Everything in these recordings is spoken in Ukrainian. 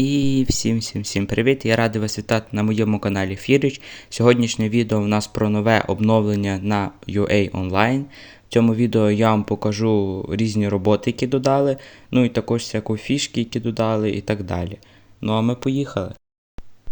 І всім всім всім привіт! Я радий вас вітати на моєму каналі Фіріч. Сьогоднішнє відео у нас про нове обновлення на UA Online. В цьому відео я вам покажу різні роботи, які додали, ну і також всяку фішки, які додали, і так далі. Ну а ми поїхали.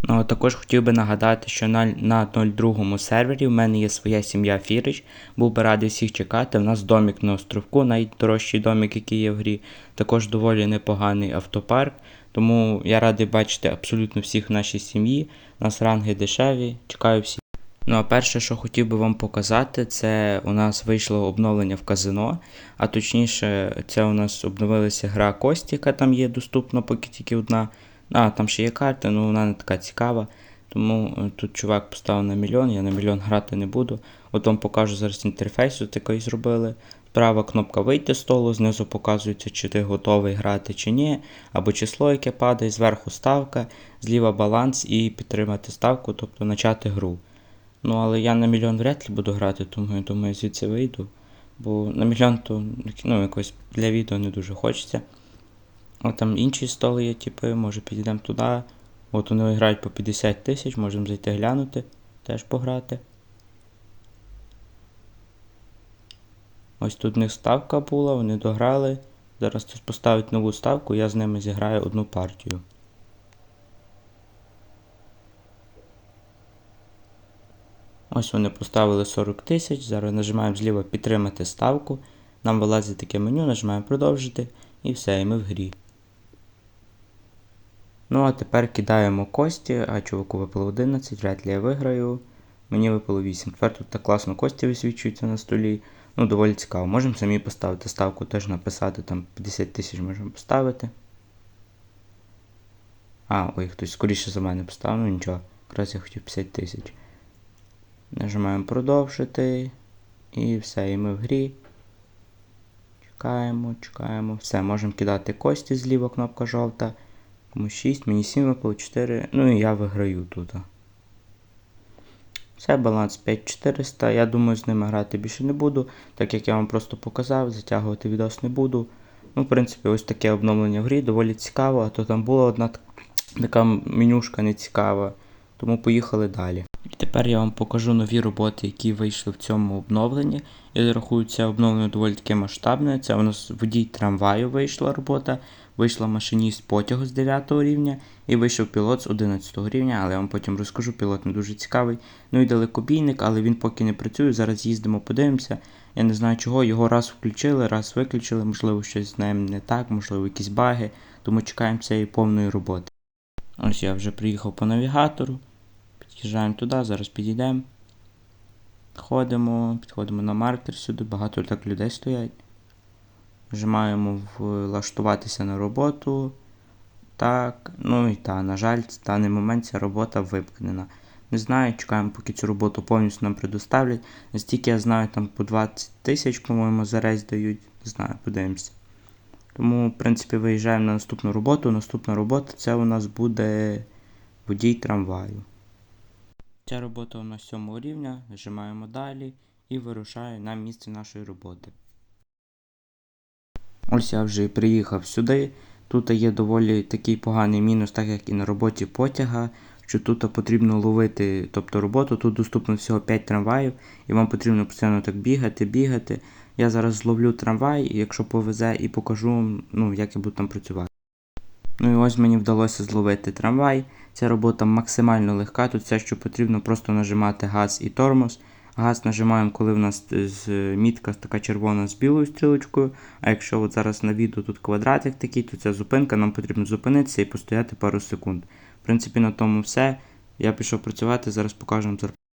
Ну, а також хотів би нагадати, що на, на 02 сервері в мене є своя сім'я Фірич. Був би радий всіх чекати. У нас домик на островку, найдорожчий домик, який є в грі. Також доволі непоганий автопарк. Тому я радий бачити абсолютно всіх в нашій сім'ї. У нас ранги дешеві, чекаю всіх. Ну а перше, що хотів би вам показати, це у нас вийшло обновлення в казино. А точніше, це у нас обновилася гра Кості, яка там є доступна, поки тільки одна. А, там ще є карта, але вона не така цікава. Тому е, тут чувак поставив на мільйон, я на мільйон грати не буду. От вам покажу зараз інтерфейс, от який зробили. Права кнопка вийти з столу, знизу показується, чи ти готовий грати чи ні, або число, яке падає, зверху ставка, зліва баланс і підтримати ставку, тобто почати гру. Ну, але я на мільйон вряд ли буду грати, тому я думаю, звідси вийду. Бо на мільйон то ну, якось для відео не дуже хочеться. От там інші столи є, типи, може підійдемо туди. От вони грають по 50 тисяч, можемо зайти глянути, теж пограти. Ось тут в них ставка була, вони дограли. Зараз хтось поставить нову ставку, я з ними зіграю одну партію. Ось вони поставили 40 тисяч. Зараз нажимаємо зліва підтримати ставку. Нам вилазить таке меню, нажимаємо продовжити і все, і ми в грі. Ну, а тепер кидаємо кості, а чуваку випало 11, вряд ли я виграю. Мені випало 8. Тепер тут так класно кості висвічуються на столі. Ну, доволі цікаво. Можемо самі поставити ставку, теж написати, там 50 тисяч можемо поставити. А, ой, хтось скоріше за мене поставив, ну нічого. Якраз я хотів 50 тисяч. Нажимаємо продовжити. І все, і ми в грі. Чекаємо, чекаємо. Все, можемо кидати кості зліва, кнопка жовта. Кому 6, мені 7 випало 4. Ну і я виграю тут. Це баланс 5400. Я думаю, з ними грати більше не буду, так як я вам просто показав, затягувати відос не буду. Ну, в принципі, ось таке обновлення в грі, доволі цікаво, а то там була одна така менюшка нецікава. Тому поїхали далі. Тепер я вам покажу нові роботи, які вийшли в цьому обновленні. Я рахую, це обновлення доволі таке масштабне. Це у нас водій трамваю вийшла робота, вийшла машиніст потягу з 9 рівня і вийшов пілот з 11 рівня, але я вам потім розкажу, пілот не дуже цікавий. Ну і далекобійник, але він поки не працює. Зараз їздимо, подивимося. Я не знаю чого, його раз включили, раз виключили, можливо, щось з ним не так, можливо, якісь баги, тому чекаємо цієї повної роботи. Ось я вже приїхав по навігатору. Під'їжджаємо туди, зараз підійдемо. Ходимо, підходимо на маркер сюди, багато так людей стоять. Нажимаємо влаштуватися на роботу. Так, ну і та, на жаль, в даний момент ця робота випкнена. Не знаю, чекаємо, поки цю роботу повністю нам предоставлять. Настільки я знаю, там по 20 тисяч, по-моєму, за рейс дають. Не знаю, подивимося. Тому, в принципі, виїжджаємо на наступну роботу. Наступна робота це у нас буде водій трамваю. Ця робота у нас 7 рівня, нажимаємо далі і вирушаю на місце нашої роботи. Ось я вже приїхав сюди. Тут є доволі такий поганий мінус, так як і на роботі потяга, що тут потрібно ловити тобто роботу. Тут доступно всього 5 трамваїв, і вам потрібно постійно так бігати, бігати. Я зараз зловлю трамвай, якщо повезе, і покажу, ну, як я буду там працювати. Ну і ось мені вдалося зловити трамвай. Ця робота максимально легка. Тут все, що потрібно, просто нажимати газ і тормоз. Газ нажимаємо, коли в нас з мітка така червона з білою стрілочкою. А якщо от зараз на відео тут квадратик такий, то ця зупинка, нам потрібно зупинитися і постояти пару секунд. В принципі, на тому все. Я пішов працювати, зараз покажу вам зарплату.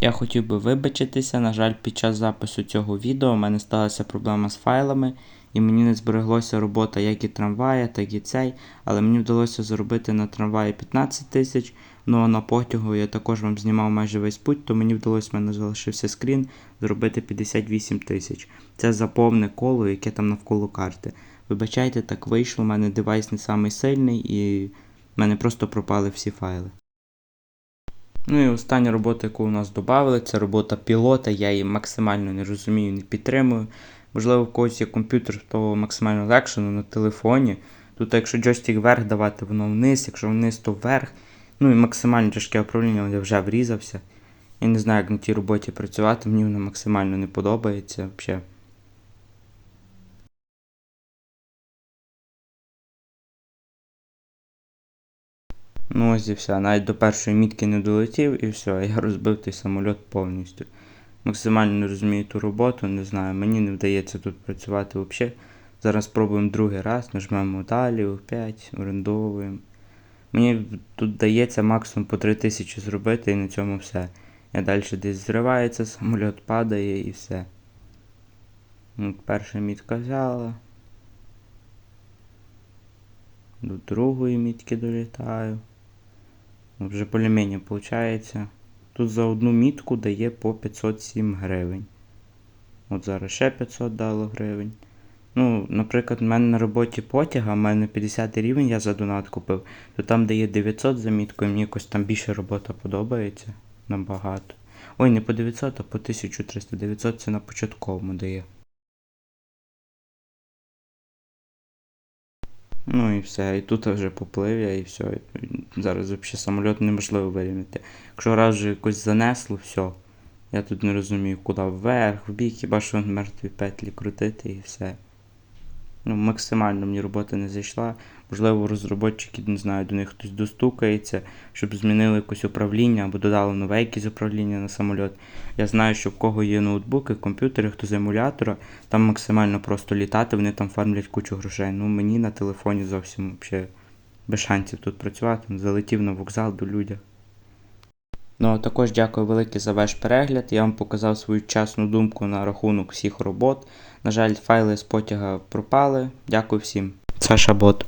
Я хотів би вибачитися, на жаль, під час запису цього відео у мене сталася проблема з файлами, і мені не збереглося робота як і трамвая, так і цей. Але мені вдалося заробити на трамваї 15 тисяч. Ну а на потягу я також вам знімав майже весь путь, то мені вдалося в мене залишився скрін зробити 58 тисяч. Це за повне коло, яке там навколо карти. Вибачайте, так вийшло, у мене девайс не самий сильний і в мене просто пропали всі файли. Ну і остання робота, яку у нас додали, це робота пілота. Я її максимально не розумію, не підтримую. Можливо, в когось є комп'ютер, то максимально легше, але на телефоні. Тут, якщо джойстик вверх давати, воно вниз, якщо вниз, то вверх. Ну і максимально тяжке управління, я вже врізався. Я не знаю, як на тій роботі працювати, мені воно максимально не подобається взагалі. Ну ось і все. Навіть до першої мітки не долетів і все, я розбив той самоліт повністю. Максимально не розумію ту роботу, не знаю, мені не вдається тут працювати взагалі. Зараз спробуємо другий раз, нажмемо далі, опять, орендовуємо. Мені тут вдається максимум по 3000 зробити і на цьому все. Я далі десь зривається, самоліт падає і все. Ну, перша мітка взяла. До другої мітки долітаю. Вже полімені виходить. Тут за одну мітку дає по 507 гривень. От зараз ще 500 дало гривень. Ну, наприклад, в мене на роботі потяга, в мене 50 рівень я за донат купив, то там дає 900 за мітку, і мені якось там більше робота подобається. Набагато. Ой, не по 900, а по 1300. 900 це на початковому дає. Ну і все, і тут вже поплив я і все. Зараз взагалі самоліт неможливо вирівняти. Якщо раз вже якось занесло, все. Я тут не розумію, куди вверх, вбік, хіба що мертві петлі крутити і все. Ну, максимально мені робота не зайшла. Можливо, розробники, не знаю, до них хтось достукається, щоб змінили якось управління або додали нове якесь управління на самоліт. Я знаю, що в кого є ноутбуки, комп'ютери, хто з емулятора, там максимально просто літати, вони там фармлять кучу грошей. Ну мені на телефоні зовсім взагалі без шансів тут працювати. Залетів на вокзал до людях. Ну а також дякую велике за ваш перегляд. Я вам показав свою часну думку на рахунок всіх робот. На жаль, файли з потяга пропали. Дякую всім. Саша Бот.